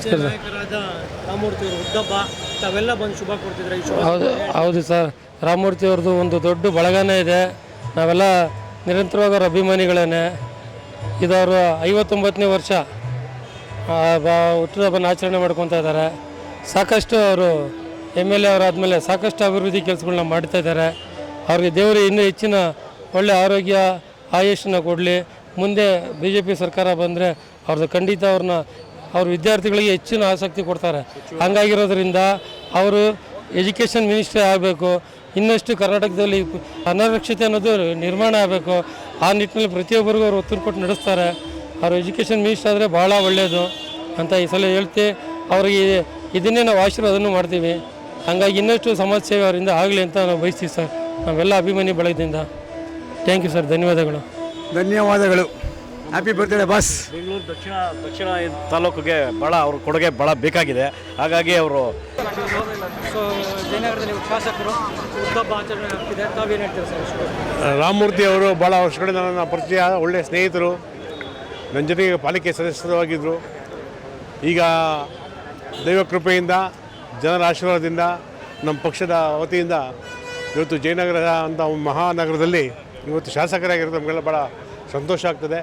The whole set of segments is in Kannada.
ನಮಸ್ಕಾರ ರಾಮಮೂರ್ತಿ ಅವರು ಬಂದು ಶುಭ ಕೊಡ್ತಿದ್ರೆ ಹೌದು ಹೌದು ಸರ್. ರಾಮಮೂರ್ತಿ ಅವ್ರದ್ದು ಒಂದು ದೊಡ್ಡ ಬಳಗನೇ ಇದೆ. ನಾವೆಲ್ಲ ನಿರಂತರವಾಗಿ ಅವ್ರ ಅಭಿಮಾನಿಗಳೇ ಇದು ಅವರು ಐವತ್ತೊಂಬತ್ತನೇ ವರ್ಷ ಆ, ಹುಟ್ಟುಹಬ್ಬನ ಆಚರಣೆ ಮಾಡ್ಕೊತಾ ಇದ್ದಾರೆ. ಸಾಕಷ್ಟು ಅವರು ಎಂ ಎಲ್ ಎ ಅವರಾದಮೇಲೆ ಸಾಕಷ್ಟು ಅಭಿವೃದ್ಧಿ ಕೆಲಸಗಳನ್ನ ಮಾಡ್ತಾ ಇದ್ದಾರೆ. ಅವ್ರಿಗೆ ದೇವರು ಇನ್ನೂ ಹೆಚ್ಚಿನ ಒಳ್ಳೆ ಆರೋಗ್ಯ ಆಯುಷನ್ನ ಕೊಡಲಿ. ಮುಂದೆ ಬಿ ಜೆ ಪಿ ಸರ್ಕಾರ ಬಂದರೆ ಅವ್ರದ್ದು ಖಂಡಿತ ಅವ್ರನ್ನ ಅವ್ರ ವಿದ್ಯಾರ್ಥಿಗಳಿಗೆ ಹೆಚ್ಚಿನ ಆಸಕ್ತಿ ಕೊಡ್ತಾರೆ. ಹಂಗಾಗಿರೋದ್ರಿಂದ ಅವರು ಎಜುಕೇಷನ್ ಮಿನಿಸ್ಟ್ರಿ ಆಗಬೇಕು, ಇನ್ನಷ್ಟು ಕರ್ನಾಟಕದಲ್ಲಿ ಅನರಕ್ಷತೆ ಅನ್ನೋದು ನಿರ್ಮಾಣ ಆಗಬೇಕು. ಆ ನಿಟ್ಟಿನಲ್ಲಿ ಪ್ರತಿಯೊಬ್ಬರಿಗೂ ಅವರು ಒತ್ತು ಕೊಟ್ಟು ನಡೆಸ್ತಾರೆ. ಅವರು ಎಜುಕೇಷನ್ ಮಿನಿಸ್ಟರ್ ಆದರೆ ಭಾಳ ಒಳ್ಳೆಯದು ಅಂತ ಈ ಸಲ ಹೇಳ್ತಿ, ಅವ್ರಿಗೆ ಇದನ್ನೇ ನಾವು ಆಶೀರ್ವಾದನೂ ಮಾಡ್ತೀವಿ. ಹಾಗಾಗಿ ಇನ್ನಷ್ಟು ಸಮಾಜ ಸೇವೆ ಅವರಿಂದ ಆಗಲಿ ಅಂತ ನಾವು ಬಯಸ್ತೀವಿ ಸರ್. ನಾವೆಲ್ಲ ಅಭಿಮಾನಿ ಬಳಗದಿಂದ. ಥ್ಯಾಂಕ್ ಯು ಸರ್ ಧನ್ಯವಾದಗಳು. ಧನ್ಯವಾದಗಳು. ಹ್ಯಾಪಿ ಬರ್ತ್ಡೇ ಬಾಸ್ ಬೆಂಗಳೂರು ದಕ್ಷಿಣ ದಕ್ಷಿಣ ತಾಲೂಕಿಗೆ ಭಾಳ ಅವ್ರ ಕೊಡುಗೆ ಭಾಳ ಬೇಕಾಗಿದೆ. ಹಾಗಾಗಿ ಅವರು ಸೊ ಜಯನಗರದಲ್ಲಿ ಶಾಸಕರು ಹುಟ್ಟಬ್ಬ ಆಚರಣೆ ಆಗ್ತಿದೆ. ತಾವೇನು ಹೇಳ್ತೀರಾ ಸರ್ ರಾಮಮೂರ್ತಿ ಅವರು ಭಾಳ ವರ್ಷಗಳಿಂದ ನನ್ನ ಪರಿಚಯ ಒಳ್ಳೆಯ ಸ್ನೇಹಿತರು ನನ್ನ ಜೊತೆಗೆ ಪಾಲಿಕೆ ಸದಸ್ಯರಾಗಿದ್ದರು ಈಗ ದೈವ ಕೃಪೆಯಿಂದ ಜನರ ಆಶೀರ್ವಾದದಿಂದ ನಮ್ಮ ಪಕ್ಷದ ವತಿಯಿಂದ ಇವತ್ತು ಜಯನಗರ ಅಂತ ಮಹಾನಗರದಲ್ಲಿ ಇವತ್ತು ಶಾಸಕರಾಗಿರೋದು ನಮಗೆಲ್ಲ ಭಾಳ ಸಂತೋಷ ಆಗ್ತದೆ.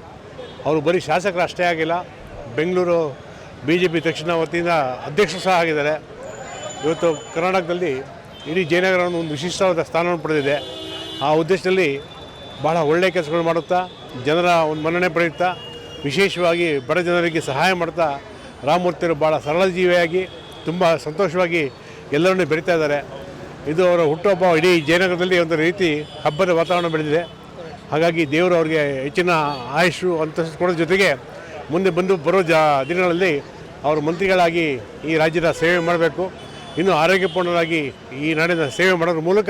ಅವರು ಬರೀ ಶಾಸಕರು ಅಷ್ಟೇ ಆಗಿಲ್ಲ, ಬೆಂಗಳೂರು ಬಿ ಜೆ ಪಿ ದಕ್ಷಿಣ ವತಿಯಿಂದ ಅಧ್ಯಕ್ಷರು ಸಹ ಆಗಿದ್ದಾರೆ. ಇವತ್ತು ಕರ್ನಾಟಕದಲ್ಲಿ ಇಡೀ ಜಯನಗರವನ್ನು ಒಂದು ವಿಶಿಷ್ಟವಾದ ಸ್ಥಾನವನ್ನು ಪಡೆದಿದೆ. ಆ ಉದ್ದೇಶದಲ್ಲಿ ಬಹಳ ಒಳ್ಳೆಯ ಕೆಲಸಗಳು ಮಾಡುತ್ತಾ, ಜನರ ಒಂದು ಮನ್ನಣೆ ಪಡೆಯುತ್ತಾ, ವಿಶೇಷವಾಗಿ ಬಡ ಜನರಿಗೆ ಸಹಾಯ ಮಾಡ್ತಾ ರಾಮಮೂರ್ತಿಯವರು ಭಾಳ ಸರಳ ಜೀವಿಯಾಗಿ ತುಂಬ ಸಂತೋಷವಾಗಿ ಎಲ್ಲರನ್ನೂ ಬೆರಿತಾ ಇದ್ದಾರೆ. ಇದು ಅವರ ಹುಟ್ಟುಹಬ್ಬ ಇಡೀ ಜಯನಗರದಲ್ಲಿ ಒಂದು ರೀತಿ ಹಬ್ಬದ ವಾತಾವರಣ ಬೆಳೆದಿದೆ. ಹಾಗಾಗಿ ದೇವರು ಅವರಿಗೆ ಹೆಚ್ಚಿನ ಆಯುಷು ಅಂತಸ್ತು ಕೊಡೋದ್ರ ಜೊತೆಗೆ ಮುಂದೆ ಬಂದು ಬರೋ ಜ ದಿನಗಳಲ್ಲಿ ಅವರು ಮಂತ್ರಿಗಳಾಗಿ ಈ ರಾಜ್ಯದ ಸೇವೆ ಮಾಡಬೇಕು. ಇನ್ನೂ ಆರೋಗ್ಯಪೂರ್ಣರಾಗಿ ಈ ನಾಡಿನ ಸೇವೆ ಮಾಡೋದ್ರ ಮೂಲಕ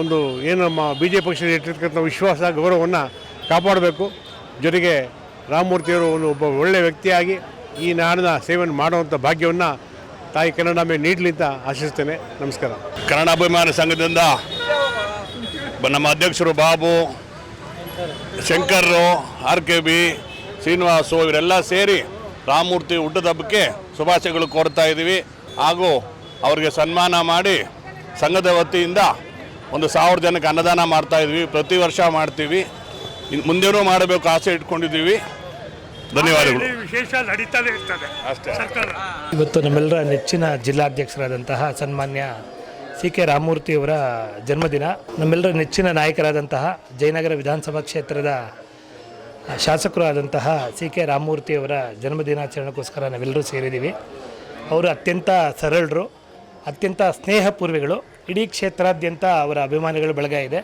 ಒಂದು ಏನು ನಮ್ಮ ಬಿ ಜೆ ಪಿ ಪಕ್ಷದ ಇಟ್ಟಿರ್ತಕ್ಕಂಥ ವಿಶ್ವಾಸ, ಗೌರವವನ್ನು ಕಾಪಾಡಬೇಕು. ಜೊತೆಗೆ ರಾಮಮೂರ್ತಿಯವರು ಒಂದು ಒಬ್ಬ ಒಳ್ಳೆಯ ವ್ಯಕ್ತಿಯಾಗಿ ಈ ನಾಡಿನ ಸೇವೆಯನ್ನು ಮಾಡುವಂಥ ಭಾಗ್ಯವನ್ನು ತಾಯಿ ಕನ್ನಡಾಂಬೆ ನೀಡಲಿ ಅಂತ ಆಶಿಸ್ತೇನೆ. ನಮಸ್ಕಾರ. ಕನ್ನಡಾಭಿಮಾನ ಸಂಘದಿಂದ ನಮ್ಮ ಅಧ್ಯಕ್ಷರು ಬಾಬು ಶಂಕರ್ರು ಆರ್ ಕೆ ಬಿ ಶ್ರೀನಿವಾಸು ಇವರೆಲ್ಲ ಸೇರಿ ರಾಮಮೂರ್ತಿ ಹುಟ್ಟದ ಹಬ್ಬಕ್ಕೆ ಶುಭಾಶಯಗಳು ಕೋರ್ತಾ ಇದ್ದೀವಿ. ಹಾಗೂ ಅವರಿಗೆ ಸನ್ಮಾನ ಮಾಡಿ ಸಂಘದ ವತಿಯಿಂದ ಒಂದು ಸಾವಿರ ಜನಕ್ಕೆ ಅನ್ನದಾನ ಮಾಡ್ತಾ ಇದ್ವಿ ಪ್ರತಿ ವರ್ಷ ಮಾಡ್ತೀವಿ. ಮುಂದೇನು ಮುಂದೆನೂ ಮಾಡಬೇಕು ಆಸೆ ಇಟ್ಕೊಂಡಿದ್ದೀವಿ. ಧನ್ಯವಾದಗಳು. ವಿಶೇಷ ನಡೀತಾನೆ ಇರ್ತದೆ. ಅಷ್ಟೇ. ಇವತ್ತು ನಮ್ಮೆಲ್ಲರ ನೆಚ್ಚಿನ ಜಿಲ್ಲಾಧ್ಯಕ್ಷರಾದಂತಹ ಸನ್ಮಾನ್ಯ ಸಿ ಕೆ ರಾಮಮೂರ್ತಿಯವರ ಜನ್ಮದಿನ. ನಮ್ಮೆಲ್ಲರ ನೆಚ್ಚಿನ ನಾಯಕರಾದಂತಹ ಜಯನಗರ ವಿಧಾನಸಭಾ ಕ್ಷೇತ್ರದ ಶಾಸಕರು ಆದಂತಹ ಸಿ ಕೆ ರಾಮಮೂರ್ತಿಯವರ ಜನ್ಮದಿನಾಚರಣೆಗೋಸ್ಕರ ನಾವೆಲ್ಲರೂ ಸೇರಿದ್ದೀವಿ. ಅವರು ಅತ್ಯಂತ ಸರಳರು, ಅತ್ಯಂತ ಸ್ನೇಹಪೂರ್ವಿಗಳು. ಇಡೀ ಕ್ಷೇತ್ರಾದ್ಯಂತ ಅವರ ಅಭಿಮಾನಿಗಳು ಬಳಗ ಇದೆ.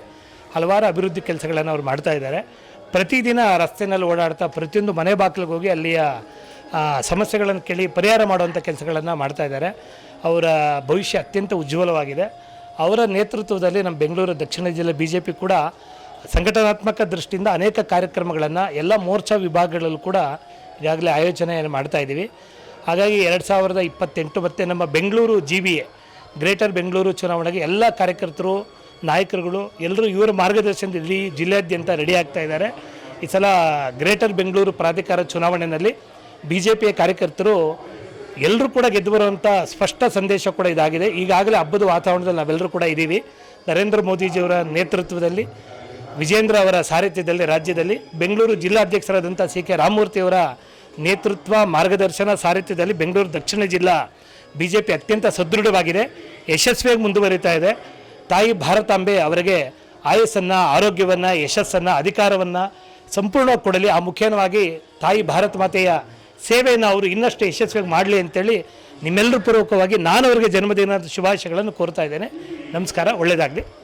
ಹಲವಾರು ಅಭಿವೃದ್ಧಿ ಕೆಲಸಗಳನ್ನು ಅವ್ರು ಮಾಡ್ತಾ ಇದ್ದಾರೆ. ಪ್ರತಿದಿನ ರಸ್ತೆನಲ್ಲಿ ಓಡಾಡ್ತಾ ಪ್ರತಿಯೊಂದು ಮನೆ ಬಾಗಿಲಿಗೆ ಹೋಗಿ ಅಲ್ಲಿಯ ಸಮಸ್ಯೆಗಳನ್ನು ಕೇಳಿ ಪರಿಹಾರ ಮಾಡುವಂಥ ಕೆಲಸಗಳನ್ನು ಮಾಡ್ತಾ ಇದ್ದಾರೆ. ಅವರ ಭವಿಷ್ಯ ಅತ್ಯಂತ ಉಜ್ವಲವಾಗಿದೆ. ಅವರ ನೇತೃತ್ವದಲ್ಲಿ ನಮ್ಮ ಬೆಂಗಳೂರು, ದಕ್ಷಿಣ ಜಿಲ್ಲೆ ಬಿ ಜೆ ಪಿ ಕೂಡ ಸಂಘಟನಾತ್ಮಕ ದೃಷ್ಟಿಯಿಂದ ಅನೇಕ ಕಾರ್ಯಕ್ರಮಗಳನ್ನು ಎಲ್ಲ ಮೋರ್ಚಾ ವಿಭಾಗಗಳಲ್ಲೂ ಕೂಡ ಈಗಾಗಲೇ ಆಯೋಜನೆಯನ್ನು ಮಾಡ್ತಾ ಇದ್ದೀವಿ. ಹಾಗಾಗಿ ಎರಡು ಸಾವಿರದ ಇಪ್ಪತ್ತೆಂಟು ಮತ್ತು ನಮ್ಮ Bengaluru G B A greater Bengaluru ಚುನಾವಣೆಗೆ ಎಲ್ಲ ಕಾರ್ಯಕರ್ತರು, ನಾಯಕರುಗಳು ಎಲ್ಲರೂ ಇವರ ಮಾರ್ಗದರ್ಶನದಲ್ಲಿ ಇಡೀ ಜಿಲ್ಲೆಯಾದ್ಯಂತ ರೆಡಿ ಆಗ್ತಾ ಇದ್ದಾರೆ. ಈ ಸಲ ಗ್ರೇಟರ್ ಬೆಂಗಳೂರು ಪ್ರಾಧಿಕಾರ ಚುನಾವಣೆಯಲ್ಲಿ ಬಿ ಜೆ ಪಿಯ ಕಾರ್ಯಕರ್ತರು ಎಲ್ಲರೂ ಕೂಡ ಗೆದ್ದು ಬರುವಂಥ ಸ್ಪಷ್ಟ ಸಂದೇಶ ಕೂಡ ಇದಾಗಿದೆ. ಈಗಾಗಲೇ ಹಬ್ಬದ ವಾತಾವರಣದಲ್ಲಿ ನಾವೆಲ್ಲರೂ ಕೂಡ ಇದ್ದೀವಿ. ನರೇಂದ್ರ ಮೋದಿಜಿಯವರ ನೇತೃತ್ವದಲ್ಲಿ ವಿಜೇಂದ್ರ ಅವರ ಸಾರಥ್ಯದಲ್ಲಿ, ರಾಜ್ಯದಲ್ಲಿ, ಬೆಂಗಳೂರು ಜಿಲ್ಲಾಧ್ಯಕ್ಷರಾದಂಥ ಸಿ ಕೆ ರಾಮಮೂರ್ತಿಯವರ ನೇತೃತ್ವ ಮಾರ್ಗದರ್ಶನ ಸಾರಥ್ಯದಲ್ಲಿ ಬೆಂಗಳೂರು ದಕ್ಷಿಣ ಜಿಲ್ಲಾ ಬಿ ಜೆ ಪಿ ಅತ್ಯಂತ ಸದೃಢವಾಗಿದೆ. ಯಶಸ್ವಿಯಾಗಿ ಮುಂದುವರಿತಾ ಇದೆ. ತಾಯಿ ಭಾರತಾಂಬೆ ಅವರಿಗೆ ಆಯಸ್ಸನ್ನು, ಆರೋಗ್ಯವನ್ನು, ಯಶಸ್ಸನ್ನು, ಅಧಿಕಾರವನ್ನು ಸಂಪೂರ್ಣವಾಗಿ ಕೊಡಲಿ. ಆ ಮುಖ್ಯವಾಗಿ ತಾಯಿ ಭಾರತ ಮಾತೆಯ ಸೇವೆಯನ್ನು ಅವರು ಇನ್ನಷ್ಟು ಯಶಸ್ವಿಯಾಗಿ ಮಾಡಲಿ ಅಂತೇಳಿ ನಿಮ್ಮೆಲ್ಲರ ಪೂರ್ವಕವಾಗಿ ನಾನು ಅವರಿಗೆ ಜನ್ಮದಿನದ ಶುಭಾಶಯಗಳನ್ನು ಕೋರ್ತಾ ಇದ್ದೇನೆ. ನಮಸ್ಕಾರ, ಒಳ್ಳೆಯದಾಗಲಿ.